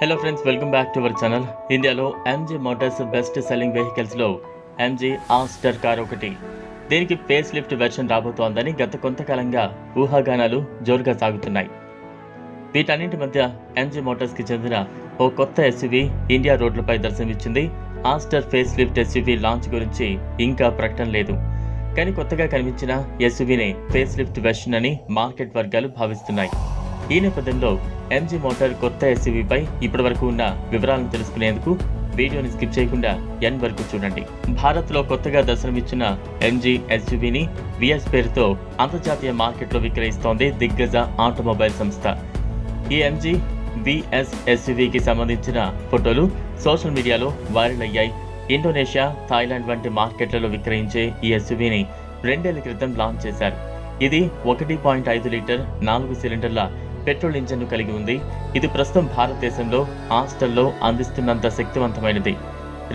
Hello friends welcome back to our channel ఇండియాలో MG motors best selling వెహికల్స్లో MG Astor car ఒకటి. దీనికి face lift version రాబోతోందని గత కొంతకాలంగా ఊహాగానాలు జోరుగా సాగుతున్నాయి. వీటన్నింటి మధ్య ఎంజీ మోటార్స్కి చెందిన ఓ కొత్త ఎస్యూవీ ఇండియా రోడ్లపై దర్శనమిచ్చింది. Astor face lift SUV launch గురించి ఇంకా ప్రకటన లేదు. కానీ కొత్తగా కనిపించిన ఎస్యువినే ఫేస్ లిఫ్ట్ వెర్షన్ అని మార్కెట్ వర్గాలు భావిస్తున్నాయి. ఈ నేపథ్యంలో ఎంజీ మోటార్ కొత్త ఎస్యూవీపై ఇప్పటి వరకు ఉన్న వివరాలను తెలుసుకునేందుకు వీడియోని స్కిప్ చేయకుండా ఎన్ వరకు చూడండి. భారత్లో కొత్తగా దర్శనమిచ్చిన ఎంజీ ఎస్యూవీని విఎస్ పేరుతో అంతర్జాతీయ మార్కెట్లో విక్రయిస్తోంది దిగ్గజ ఆటోమొబైల్ సంస్థ. ఈ ఎంజీ విఎస్ ఎస్యూవీకి సంబంధించిన ఫోటోలు సోషల్ మీడియాలో వైరల్ అయ్యాయి. ఇండోనేషియా థాయిలాండ్ వంటి మార్కెట్లలో విక్రయించే ఈ ఎస్యూవీని రెండేళ్ళ క్రితం లాంచ్ చేశారు. ఇది ఒకటి పాయింట్ ఐదు లీటర్ నాలుగు సిలిండర్ల పెట్రోల్ ఇంజన్ను కలిగి ఉంది. ఇది ప్రస్తుతం భారతదేశంలో ఆస్టల్లో అందిస్తున్నంత శక్తివంతమైనది.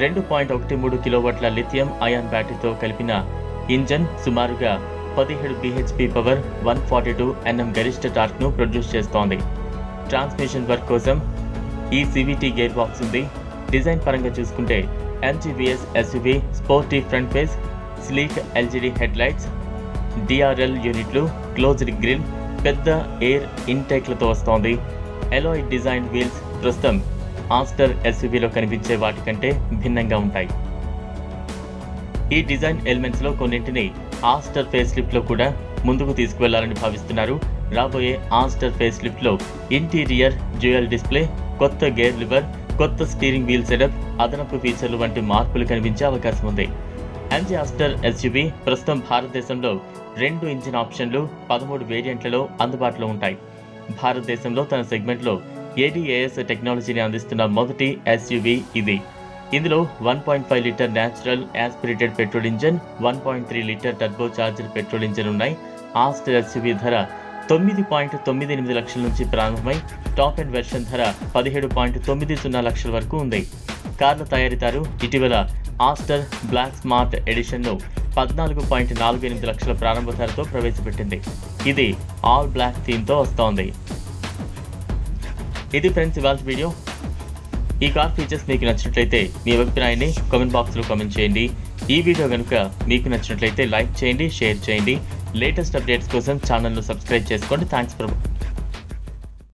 రెండు పాయింట్ ఒకటి మూడు కిలోవాట్ల లిథియం అయాన్ బ్యాటరీతో కలిపిన ఇంజన్ సుమారుగా పదిహేడు BHP power one forty two NM గరిష్ట టార్క్ను ప్రొడ్యూస్ చేస్తోంది. ట్రాన్స్మిషన్ వర్క్ కోసం ఈ సివిటీ గేర్ బాక్స్ ఉంది. డిజైన్ పరంగా చూసుకుంటే MGBS SUV sporty front face sleek LED headlights DRL యూనిట్లు క్లోజ్డ్ గ్రిల్ పెద్ద ఎయిర్ ఇంటెక్లతో వస్తోంది. ఎలాయ్ డిజైన్ వీల్స్ ప్రస్తుతం ఆస్టర్ ఎస్యూవీలో కనిపించే వాటికంటే భిన్నంగా ఉంటాయి. ఈ డిజైన్ ఎలిమెంట్స్లో కొన్నింటిని ఆస్టర్ ఫేస్ లిఫ్ట్లో కూడా ముందుకు తీసుకువెళ్ళాలని భావిస్తున్నారు. రాబోయే ఆస్టర్ ఫేస్ లిఫ్ట్లో ఇంటీరియర్ జ్యువెల్ డిస్ప్లే కొత్త గేర్ లివర్ కొత్త స్టీరింగ్ వీల్ సెటప్ అదనపు ఫీచర్లు వంటి మార్పులు కనిపించే అవకాశం ఉంది. ఎంజీ ఆస్టర్ ఎస్యూవీ ప్రస్తుతం భారతదేశంలో రెండు ఇంజిన్ ఆప్షన్లు పదమూడు వేరియంట్లలో అందుబాటులో ఉంటాయి. భారతదేశంలో తన సెగ్మెంట్లో ఏడీఏఎస్ టెక్నాలజీని అందిస్తున్న మొదటి ఎస్యూవీ ఇది. ఇందులో one point five litre natural aspirated petrol engine one point three litre turbo charger petrol engine ఉన్నాయి. ఆస్టర్ ఎస్యూవీ ధర తొమ్మిది పాయింట్ తొమ్మిది ఎనిమిది లక్షల నుంచి ప్రారంభమై టాప్ అండ్ వెర్షన్ ధర పదిహేడు పాయింట్ తొమ్మిది సున్నా లక్షల వరకు ఉంది. కార్ల తయారీదారు ఇటీవల ఆస్టర్ బ్లాక్ స్మార్ట్ ఎడిషన్ను పద్నాలుగు పాయింట్ నాలుగు ఎనిమిది లక్షల ప్రారంభ ధరతో ప్రవేశపెట్టింది. ఇది ఆల్ బ్లాక్ థీమ్తో వస్తోంది. ఇది ఫ్రెండ్స్ ఇవాళ వీడియో. ఈ కార్ ఫీచర్స్ మీకు నచ్చినట్లయితే మీ అభిప్రాయాన్ని కామెంట్ బాక్స్లో కామెంట్ చేయండి. ఈ వీడియో కనుక మీకు నచ్చినట్లయితే లైక్ చేయండి షేర్ చేయండి. లేటెస్ట్ అప్డేట్స్ కోసం ఛానల్ను సబ్స్క్రైబ్ చేసుకోండి. Thanks for